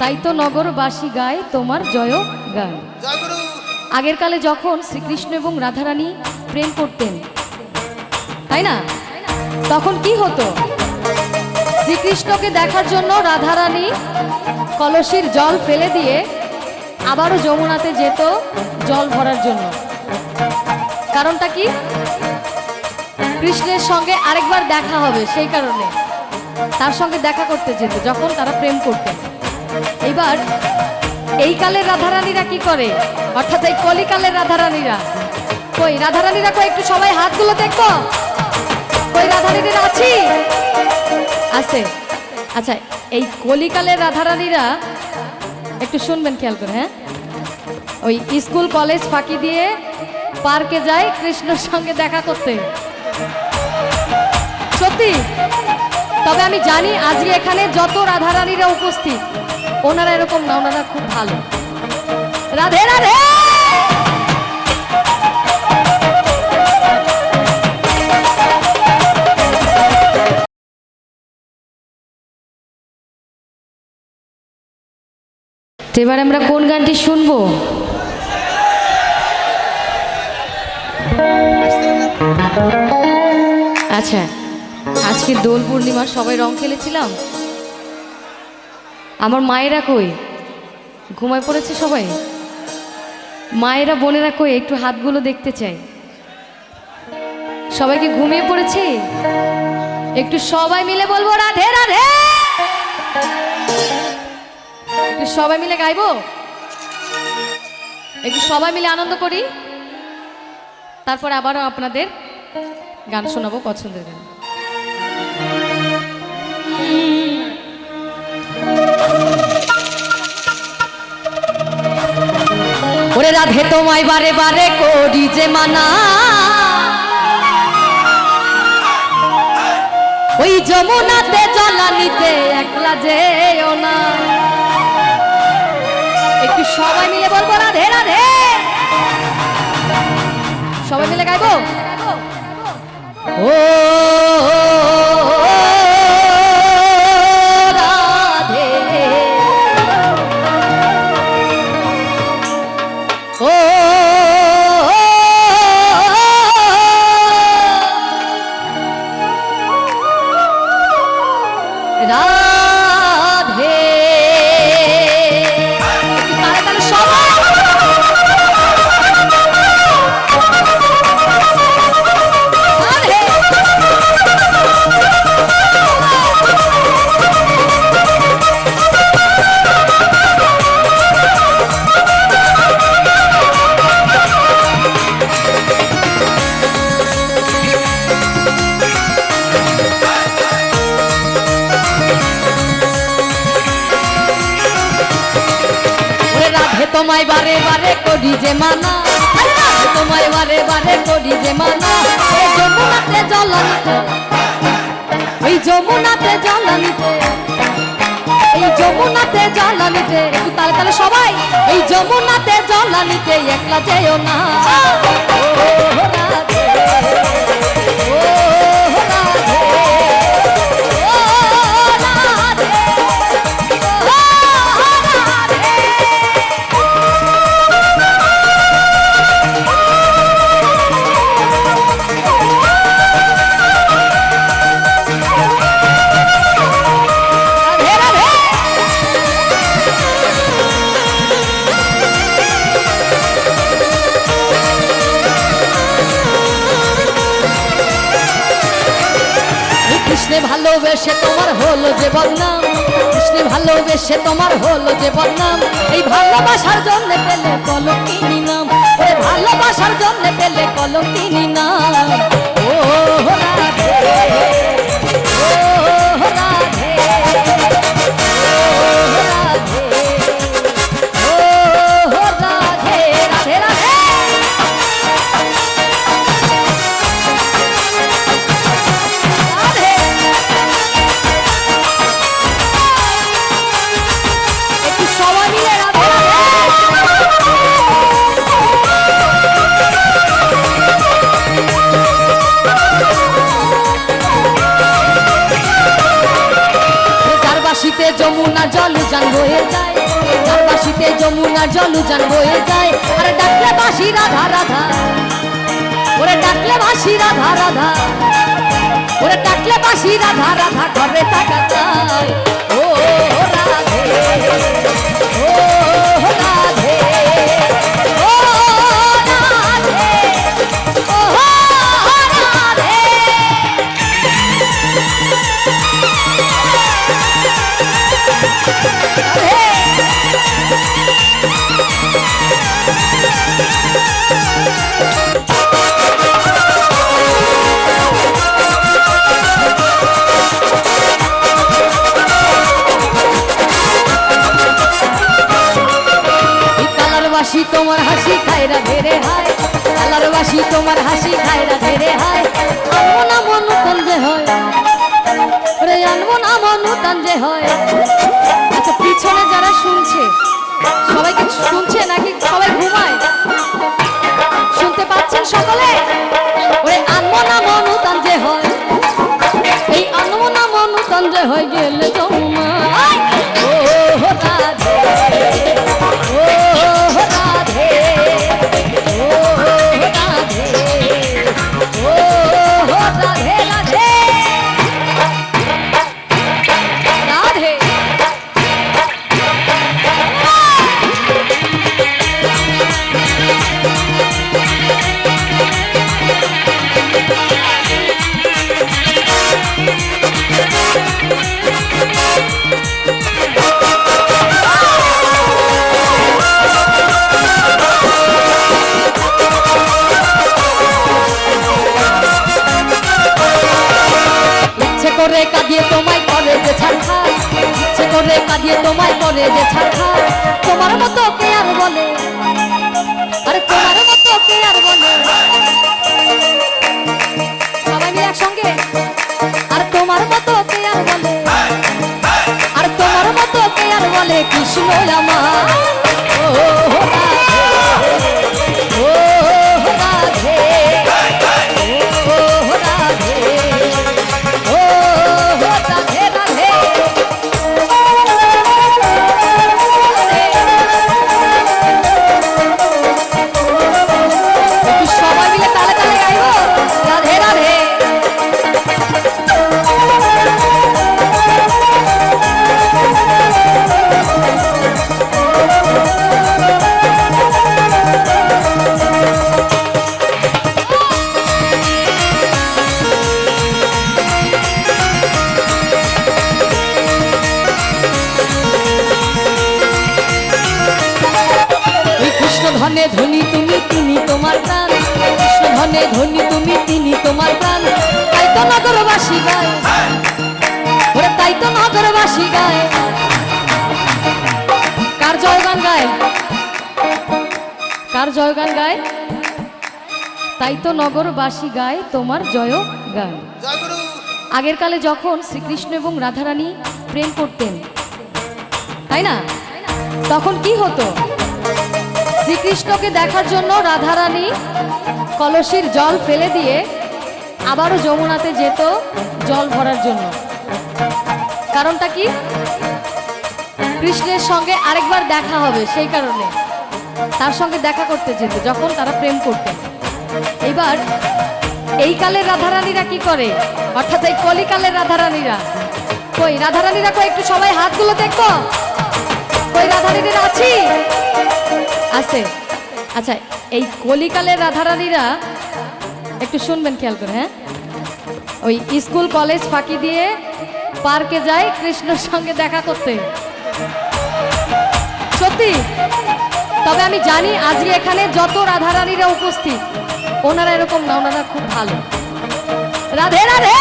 তাই তো নগরবাসী গায় তোমার জয় গান। আগের কালে যখন শ্রীকৃষ্ণ এবং রাধারানী প্রেম করতেন, তাই না? তখন কি হতো? শ্রীকৃষ্ণকে দেখার জন্য রাধারানী কলসির জল ফেলে দিয়ে আবারও যমুনাতে যেত জল ভরার জন্য। কারণটা কি? কৃষ্ণের সঙ্গে আরেকবার দেখা হবে সেই কারণে। তার সঙ্গে দেখা করতে যেত, যখন তারা প্রেম করতেন। এইবার এই কালের রাধারানীরা কি করে? অর্থাৎ এই কলিকালের রাধারানীরা। কই রাধারানীরা কই, একটু সবাই হাতগুলো দেখব কই, রাধারানীরা আছি? আছে। আচ্ছা এই কলিকালের রাধারানীরা একটু শুনবেন খেয়াল করে হ্যাঁ? ওই স্কুল, কলেজ ফাঁকি দিয়ে পার্কে যায় কৃষ্ণর সঙ্গে দেখা করতে। সত্যি? তবে আমি জানি আজকে এখানে যত রাধারানীরা উপস্থিত। ওনারা এরকম না, ওনারা খুব ভালো। রাধে রাধে! এবার আমরা কোন গানটি শুনব? আচ্ছা আজকে দোল পূর্ণিমা সবাই রং খেলেছিলাম? আমার মায়েরা কই? ঘুমায় পড়েছে সবাই? মায়েরা, বোনেরা কই? একটু হাতগুলো দেখতে চাই। সবাইকে ঘুমিয়ে পড়েছে? একটু সবাই মিলে বলব, রাধে রাধে! একটু সবাই মিলে গাইবো? একটু সবাই মিলে আনন্দ করি? তারপর আবারও আপনাদের গান শোনাবো পছন্দের গান। রাধে তোমায় বারে বারে করি যে মানা। ওই যমুনাতে জলানিতে একলা যেও না। একটু সবাই মিলে বলব রাধে রাধে। সবাই মিলে গাইবো? ও করি যে মানা। তোমায় বারে বারে করি যে মানা। এই যমুনাতে জলানিতে এই যমুনাতে জলানিতে এই যমুনাতে জলানিতে একটু তালে তালে সবাই। এই যমুনাতে জলানিতে একলা যেও না। ও রাধে। ও কৃষ্ণে ভালোবেসে তোমার হলো যে বদনাম। কৃষ্ণে ভালোবেসে তোমার হলো যে বদনাম। এই ভালোবাসার জন্য পেলে কলঙ্কিনী নাম ওই ভালোবাসার জন্য পেলে কলঙ্কিনী নাম ও রাধে। বয়ে যায়। আর বাসিতে যমুনা জল উজান বয়ে যায়। আর ডাকলে বাসি রাধা রাধা। ওরে ডাকলে বাসি রাধা রাধা। ওরে ডাকলে বাসি রাধা রাধা ঘরে থাকা ও রাধে। ও রাধে। কালার বাসি তোমার হাসি ধেরে হায়। আনব না মনু হয়। আনব না মনু হয়। আচ্ছা পিছনে যারা শুনছে, সবাই কি শুনছে নাকি সবাই ঘুমায়? শুনতে পাচ্ছেন সকলে? ওরে, আনব না মনু তন যে হয়। এই আনব না মনু তন যে হয়, গেলে যমুনা। আর আর তোমার মতো কে আর বলে। আর তোমার মতো কে কৃষ্ণ আমার ধনে ধনী তুমি তিনি তোমার প্রাণ। ধনে ধনী তুমি তিনি তোমার প্রাণ। তাই তো নগরবাসী গায়। ওরে তাই তো নগরবাসী গায়। কার জয়গান গায়? কার জয়গান গায়? তাই তো নগরবাসী গায়, তোমার জয় জয়গুরু আগের কালে যখন শ্রীকৃষ্ণ এবং রাধারানী প্রেম করতেন, তাই না? তখন কি হতো? শ্রীকৃষ্ণকে দেখার জন্য রাধারানী কলসির জল ফেলে দিয়ে আবারও যমুনাতে যেত জল ভরার জন্য। কারণটা কি? কৃষ্ণের সঙ্গে আরেকবার দেখা হবে সেই কারণে। তার সঙ্গে দেখা করতে যেত, যখন তারা প্রেম করতেন এইবার এই কালের রাধারানীরা কি করে? অর্থাৎ এই কলিকালের রাধারানীরা। কই রাধারানীরা কই, একটু সবাই হাতগুলো দেখব কই রাধারানীরা আছি? আছে। আচ্ছা এই কলিকালের রাধারানীরা একটু শুনবেন খেয়াল করে হ্যাঁ? ওই স্কুল, কলেজ ফাঁকি দিয়ে পার্কে যায় কৃষ্ণর সঙ্গে দেখা করতে। সত্যি? তবে আমি জানি আজকে এখানে যত রাধারানীরা উপস্থিত, ওনারা এরকম না, ওনারা খুব ভালো। রাধে রাধে!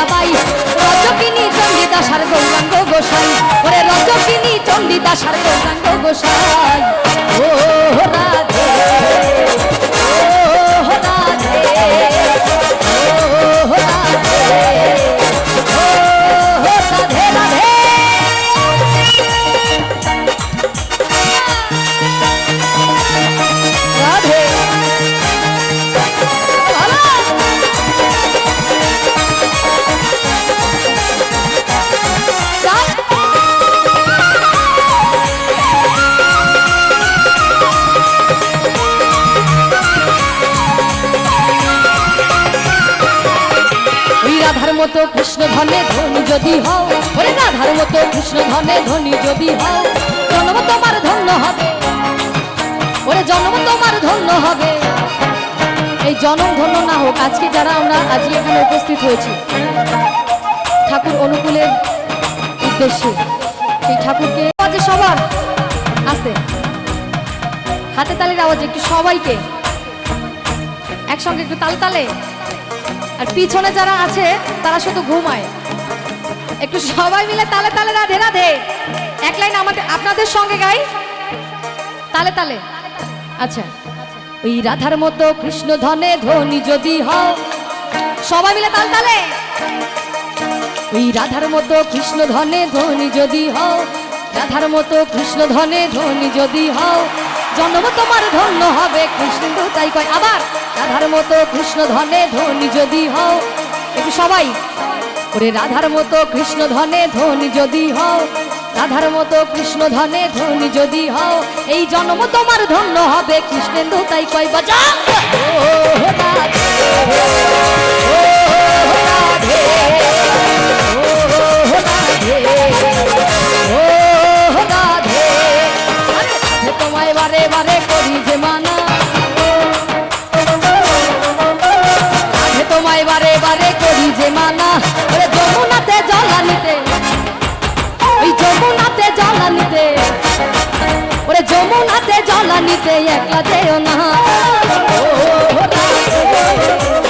মীরাবাই রজকিনী চণ্ডীদাসার গৌরাঙ্গ গোসাই। ওরে রজকিনী চণ্ডীদাসার গৌরাঙ্গ গোসাই। ও রাধে মতো কৃষ্ণ ধনে ধনী যদি হও, ওরে রাধার মতো কৃষ্ণ ধনে ধনী যদি হও, জন্ম তোমার ধন্য হবে। ওরে, জন্ম তোমার ধন্য হবে। এই জনম ধন্য না হোক, আজকে যারা আমরা আজকে এখানে উপস্থিত হয়েছি, ঠাকুর অনুকূলের উদ্দেশ্যে, সেই ঠাকুরকে আওয়াজে সবার আসতে। হাতে তালের আওয়াজে একটু সবাইকে একসঙ্গে একটু তালে তালে। আর পিছনে যারা আছে, তারা শুধু ঘুমায়। একটু সবাই মিলে তালে তালে, রাধে রাধে। এক লাইন আমাদের আপনাদের সঙ্গে গাই। তালে তালে। আচ্ছা। ওই রাধার মতো কৃষ্ণ ধনে ধনী যদি হও, সবাই মিলে তাল তালে। ওই রাধার মতো কৃষ্ণ ধনে ধনী যদি হও, রাধার মতো কৃষ্ণ ধনে ধনী যদি হও জন্ম তোমার ধন্য হবে, কৃষ্ণ তাই কয়। আবার রাধার মতো কৃষ্ণ ধনে ধনী যদি হও, একটু সবাই ওরে রাধার মতো কৃষ্ণ ধনে ধনী যদি হও, রাধার মতো কৃষ্ণ ধনে ধনী যদি হও, এই জন্ম তোমার ধন্য হবে, কৃষ্ণেন্দু তাই কয়, বাজা। বারে বারে করি যে মানা। রাধে তোমায় বারে বারে করি যে মানা। ওরে যমুনাতে জলানিতে ওই যমুনাতে জলানিতে ওরে যমুনাতে জলানিতে একলা যেও না। ও রাধে